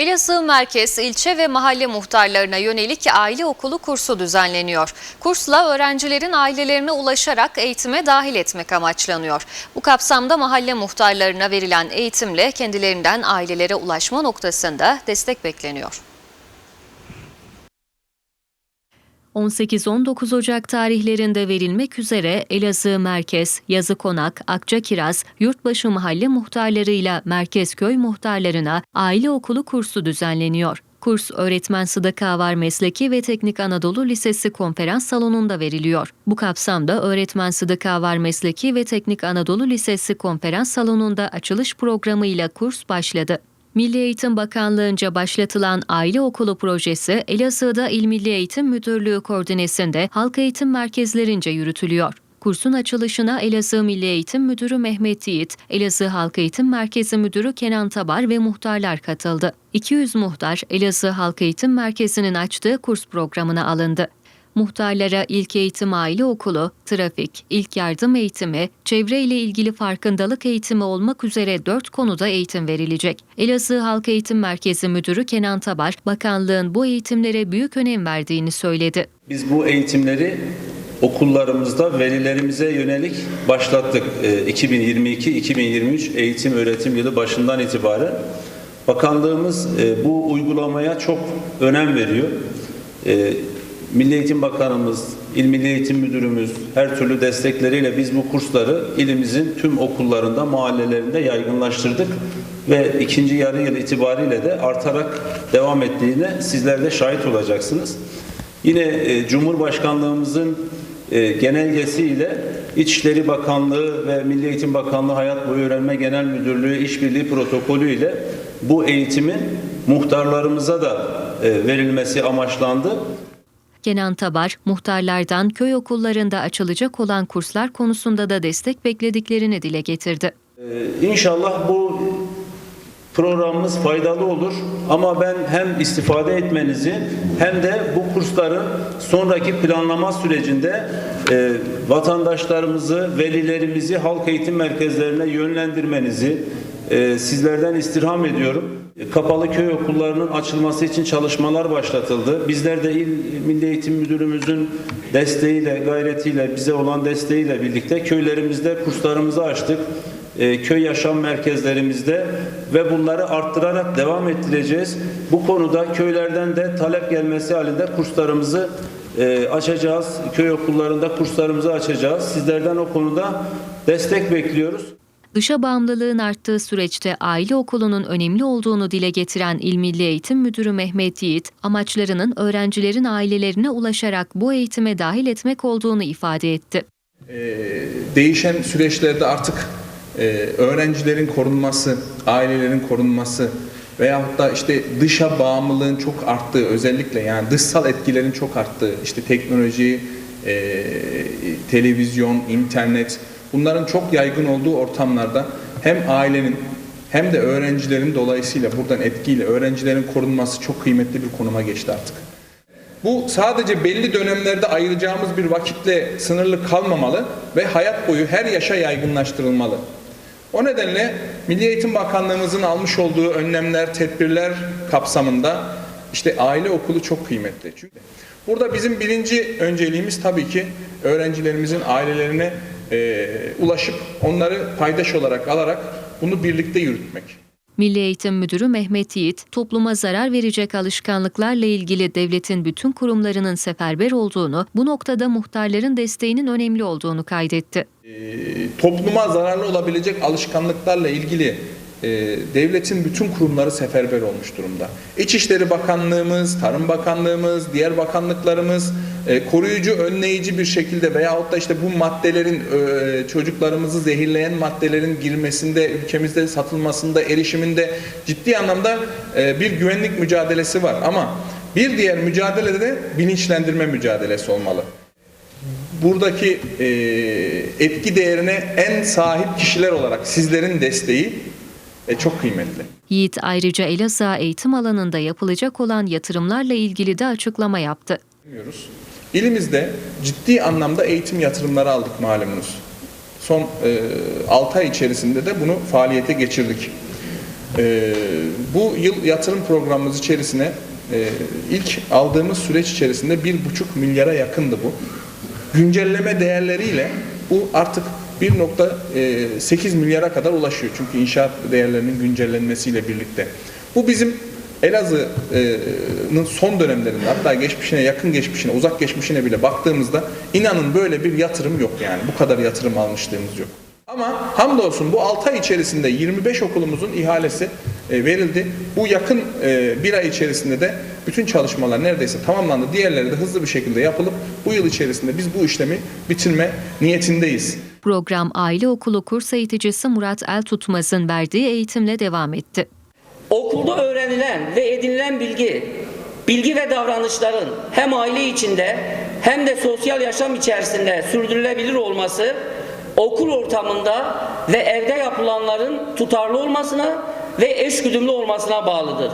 Elazığ merkez, ilçe ve mahalle muhtarlarına yönelik aile okulu kursu düzenleniyor. Kursla öğrencilerin ailelerine ulaşarak eğitime dahil etmek amaçlanıyor. Bu kapsamda mahalle muhtarlarına verilen eğitimle kendilerinden ailelere ulaşma noktasında destek bekleniyor. 18-19 Ocak tarihlerinde verilmek üzere Elazığ Merkez, Yazıkonak, Akçakiraz, Yurtbaşı mahalle muhtarlarıyla Merkez köy muhtarlarına aile okulu kursu düzenleniyor. Kurs öğretmen Sıdıka Var Mesleki ve Teknik Anadolu Lisesi konferans salonunda veriliyor. Bu kapsamda öğretmen Sıdıka Var Mesleki ve Teknik Anadolu Lisesi konferans salonunda açılış programıyla kurs başladı. Milli Eğitim Bakanlığı'nca başlatılan aile okulu projesi Elazığ'da İl Milli Eğitim Müdürlüğü koordinesinde halk eğitim merkezlerince yürütülüyor. Kursun açılışına Elazığ Milli Eğitim Müdürü Mehmet Yiğit, Elazığ Halk Eğitim Merkezi Müdürü Kenan Tabar ve muhtarlar katıldı. 200 muhtar Elazığ Halk Eğitim Merkezi'nin açtığı kurs programına alındı. Muhtarlara ilk eğitim aile okulu, trafik, ilk yardım eğitimi, çevre ile ilgili farkındalık eğitimi olmak üzere dört konuda eğitim verilecek. Elazığ Halk Eğitim Merkezi Müdürü Kenan Tabar, bakanlığın bu eğitimlere büyük önem verdiğini söyledi. Biz bu eğitimleri okullarımızda velilerimize yönelik başlattık. Ee, 2022-2023 eğitim öğretim yılı başından itibaren. Bakanlığımız e, bu uygulamaya çok önem veriyor. Milli Eğitim Bakanımız, İl Milli Eğitim Müdürümüz her türlü destekleriyle biz bu kursları ilimizin tüm okullarında, mahallelerinde yaygınlaştırdık ve ikinci yarı yıl itibariyle de artarak devam ettiğine sizler de şahit olacaksınız. Yine e, Cumhurbaşkanlığımızın e, genelgesiyle İçişleri Bakanlığı ve Milli Eğitim Bakanlığı Hayat Boyu Öğrenme Genel Müdürlüğü işbirliği protokolü ile bu eğitimin muhtarlarımıza da e, verilmesi amaçlandı. Kenan Tabar, muhtarlardan köy okullarında açılacak olan kurslar konusunda da destek beklediklerini dile getirdi. Ee, İnşallah bu programımız faydalı olur ama ben hem istifade etmenizi hem de bu kursların sonraki planlama sürecinde e, vatandaşlarımızı, velilerimizi halk eğitim merkezlerine yönlendirmenizi e, sizlerden istirham ediyorum. Kapalı köy okullarının açılması için çalışmalar başlatıldı. Bizler de İl Milli Eğitim Müdürümüzün desteğiyle, gayretiyle, bize olan desteğiyle birlikte köylerimizde kurslarımızı açtık. E, köy yaşam merkezlerimizde ve bunları arttırarak devam ettireceğiz. Bu konuda köylerden de talep gelmesi halinde kurslarımızı e, açacağız. Köy okullarında kurslarımızı açacağız. Sizlerden o konuda destek bekliyoruz. Dışa bağımlılığın arttığı süreçte aile okulunun önemli olduğunu dile getiren İl Milli Eğitim Müdürü Mehmet Yiğit, amaçlarının öğrencilerin ailelerine ulaşarak bu eğitime dahil etmek olduğunu ifade etti. Ee, değişen süreçlerde artık e, öğrencilerin korunması, ailelerin korunması veyahut da işte dışa bağımlılığın çok arttığı özellikle yani dışsal etkilerin çok arttığı işte teknoloji, e, televizyon, internet bunların çok yaygın olduğu ortamlarda hem ailenin hem de öğrencilerin dolayısıyla buradan etkiyle öğrencilerin korunması çok kıymetli bir konuma geçti artık. Bu sadece belli dönemlerde ayıracağımız bir vakitle sınırlı kalmamalı ve hayat boyu her yaşa yaygınlaştırılmalı. O nedenle Milli Eğitim Bakanlığımızın almış olduğu önlemler, tedbirler kapsamında işte aile okulu çok kıymetli. Çünkü burada bizim birinci önceliğimiz tabii ki öğrencilerimizin ailelerine e, ulaşıp onları paydaş olarak alarak bunu birlikte yürütmek. Milli Eğitim Müdürü Mehmet Yiğit, topluma zarar verecek alışkanlıklarla ilgili devletin bütün kurumlarının seferber olduğunu, bu noktada muhtarların desteğinin önemli olduğunu kaydetti. E, topluma zararlı olabilecek alışkanlıklarla ilgili e, devletin bütün kurumları seferber olmuş durumda. İçişleri Bakanlığımız, Tarım Bakanlığımız, diğer bakanlıklarımız e, koruyucu, önleyici bir şekilde veyahut da işte bu maddelerin e, çocuklarımızı zehirleyen maddelerin girmesinde, ülkemizde satılmasında, erişiminde ciddi anlamda e, bir güvenlik mücadelesi var. Ama bir diğer mücadelede de bilinçlendirme mücadelesi olmalı buradaki e, etki değerine en sahip kişiler olarak sizlerin desteği e, çok kıymetli. Yiğit ayrıca Elazığ eğitim alanında yapılacak olan yatırımlarla ilgili de açıklama yaptı. Bilmiyoruz. İlimizde ciddi anlamda eğitim yatırımları aldık malumunuz. Son e, 6 ay içerisinde de bunu faaliyete geçirdik. Ee, bu yıl yatırım programımız içerisine e, ilk aldığımız süreç içerisinde 1,5 milyara yakındı bu. Güncelleme değerleriyle bu artık 1.8 milyara kadar ulaşıyor. Çünkü inşaat değerlerinin güncellenmesiyle birlikte. Bu bizim Elazığ'ın son dönemlerinde hatta geçmişine, yakın geçmişine, uzak geçmişine bile baktığımızda inanın böyle bir yatırım yok yani. Bu kadar yatırım almışlığımız yok. Ama hamdolsun bu 6 ay içerisinde 25 okulumuzun ihalesi e, verildi. Bu yakın e, bir ay içerisinde de bütün çalışmalar neredeyse tamamlandı. Diğerleri de hızlı bir şekilde yapılıp bu yıl içerisinde biz bu işlemi bitirme niyetindeyiz. Program Aile Okulu kurs eğiticisi Murat Eltutmaz'ın verdiği eğitimle devam etti. Okulda öğrenilen ve edinilen bilgi, bilgi ve davranışların hem aile içinde hem de sosyal yaşam içerisinde sürdürülebilir olması, okul ortamında ve evde yapılanların tutarlı olmasına ve eşgüdümlü olmasına bağlıdır.